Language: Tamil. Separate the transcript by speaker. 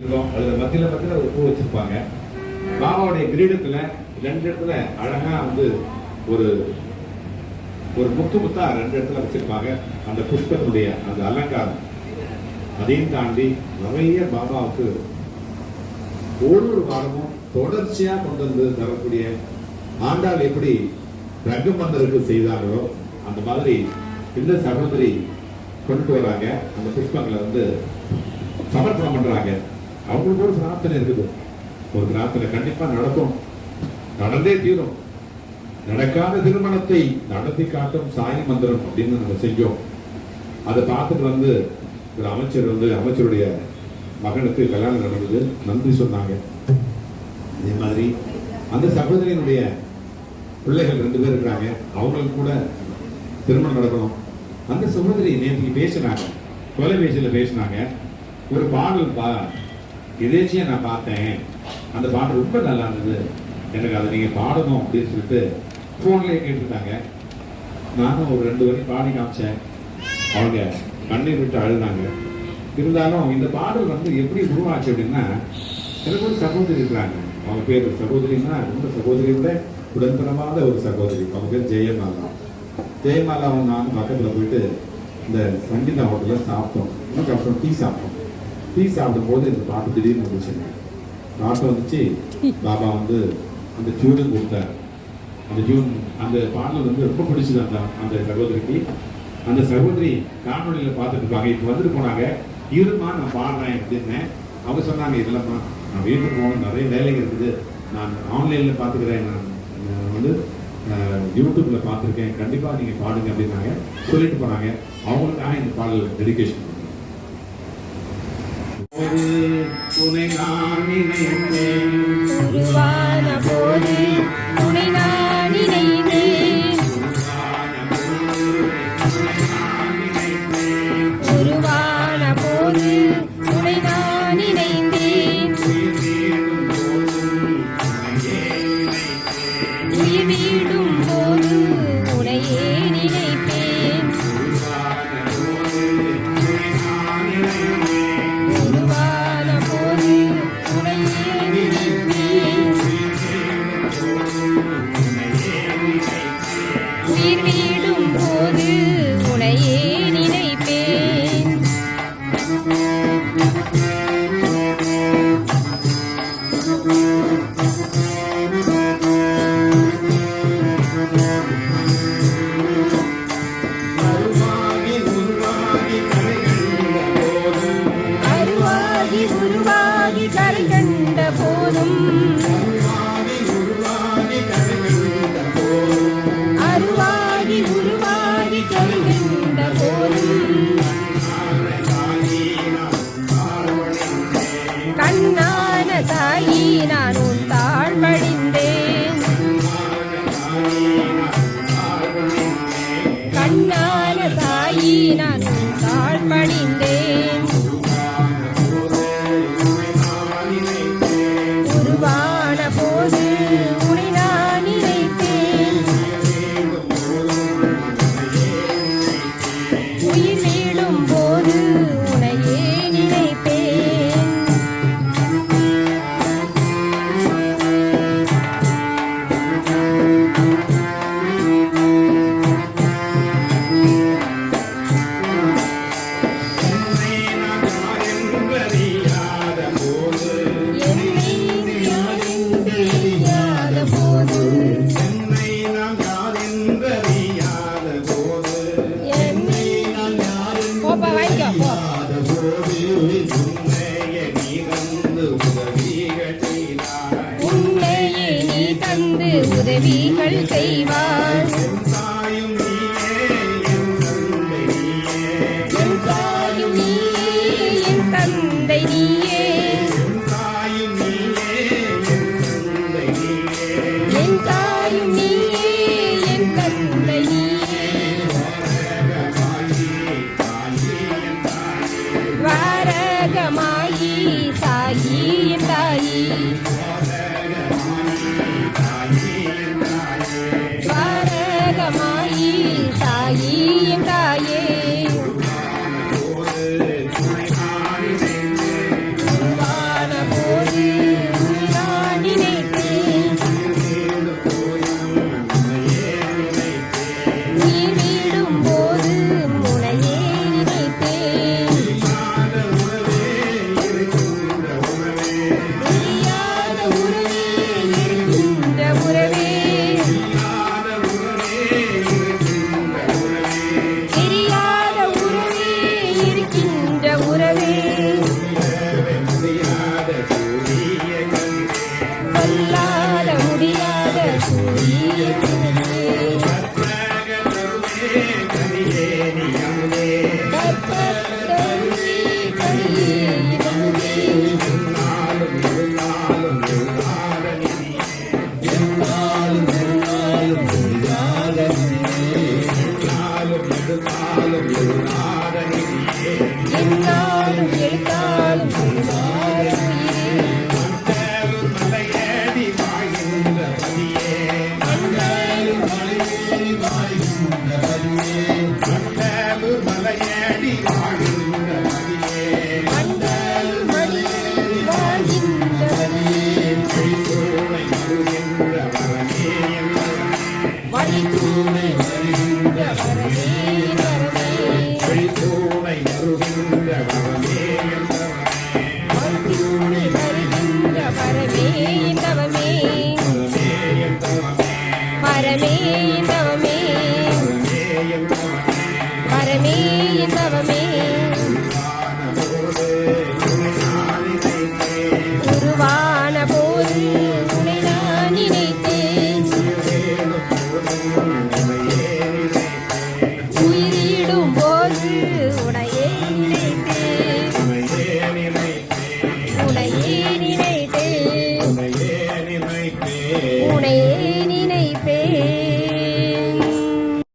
Speaker 1: இருக்கும் அதுல மத்தியில மத்தியில ஒரு பூ வச்சிருப்பாங்க. பாபாவுடைய கிரீடத்துல ரெண்டு இடத்துல அழகா வந்து ஒரு ஒரு முத்து முத்தா ரெண்டு இடத்துல வச்சிருப்பாங்க. அந்த புஷ்பத்தினுடைய அந்த அலங்காரம். அதையும் தாண்டி நிறைய பாபாவுக்கு ஒவ்வொரு வாரமும் தொடர்ச்சியா கொண்டு வந்து தரக்கூடிய ஆண்டாள் எப்படி ரங்கமந்தருக்கு செய்தார்களோ அந்த மாதிரி இந்த சகோதரி கொண்டு வராங்க. அந்த புஷ்பங்களை வந்து சமர்ப்பணம் பண்றாங்க. அவங்களுக்கு ஒரு பிரார்த்தனை இருக்குது. ஒரு பிரார்த்தனை கண்டிப்பா நடக்கும். நடந்தே தீரும். நடக்காத திருமணத்தை நடத்தி காட்டும் சாய் மந்திரம் அப்படின்னு நம்ம செஞ்சோம். அதை பார்த்துட்டு வந்து ஒரு அமைச்சர் வந்து அமைச்சருடைய மகனுக்கு கல்யாணம் நடந்தது. நன்றி சொன்னாங்க. அதே மாதிரி அந்த சகோதரியினுடைய பிள்ளைகள் ரெண்டு பேர் இருக்கிறாங்க. அவங்களுக்கு கூட திருமணம் நடக்கணும். அந்த சகோதரி நேற்றுக்கு பேசினாங்க. தொலைபேசியில் பேசினாங்க. ஒரு பாடல் பா எதேச்சியை நான் பார்த்தேன். அந்த பாடல் ரொம்ப நல்லா இருந்தது. எனக்கு அதை நீங்கள் பாடணும் அப்படின்னு சொல்லிட்டு ஃபோன்லேயே கேட்டுட்டாங்க. நானும் ஒரு ரெண்டு வரையும் பாடி காமிச்சேன். அவங்க கண்ணீர் விட்டு அழுதாங்க. இருந்தாலும் இந்த பாடல் வந்து எப்படி உருவாச்சு அப்படின்னா எனக்கு ஒரு சகோதரி இருக்கிறாங்க. அவங்க பேர் சகோதரின்னா ரொம்ப சகோதரி விட உடன்பிறமாத ஒரு சகோதரி. அவங்க பேர் ஜெயமாலா. ஜெயமாலாவும் நானும் பக்கத்தில் போயிட்டு இந்த சங்கீதா ஹோட்டலில் சாப்பிட்டோம். இன்னும் அப்புறம் டீ சாப்பிட்டோம். டீ சாப்பிடும் இந்த பாட்டு திடீர்னு வந்துச்சுங்க பாட்டு வந்துச்சு. பாபா வந்து அந்த டியூனும் கொடுத்தார். அந்த டியூன் அந்த பாடல் வந்து ரொம்ப பிடிச்சது அந்த அந்த சகோதரிக்கு. அந்த சகோதரி காணொலியில் பார்த்துட்டு இருப்பாங்க. இப்போ வந்துட்டு போனாங்க. இருமா நான் பாடுறேன் அப்படின்னேன் அவங்க சொன்னாங்க இல்லைம்மா நான் வீட்டுக்கு போகணும். நிறைய வேலைகள் இருக்குது. நான் ஆன்லைனில் பார்த்துக்கிறேன். நான் வந்து யூடியூப்பில் பார்த்துருக்கேன். கண்டிப்பாக நீங்கள் பாடுங்க அப்படின்னாங்க. சொல்லிட்டு போனாங்க. அவங்களுக்காக இந்த பாடல் டெடிக்கேஷன் துணை நான் நினைத்தேன்.
Speaker 2: உருவான போது தாழ்படி தந்தை நீயே
Speaker 1: Thank
Speaker 2: you.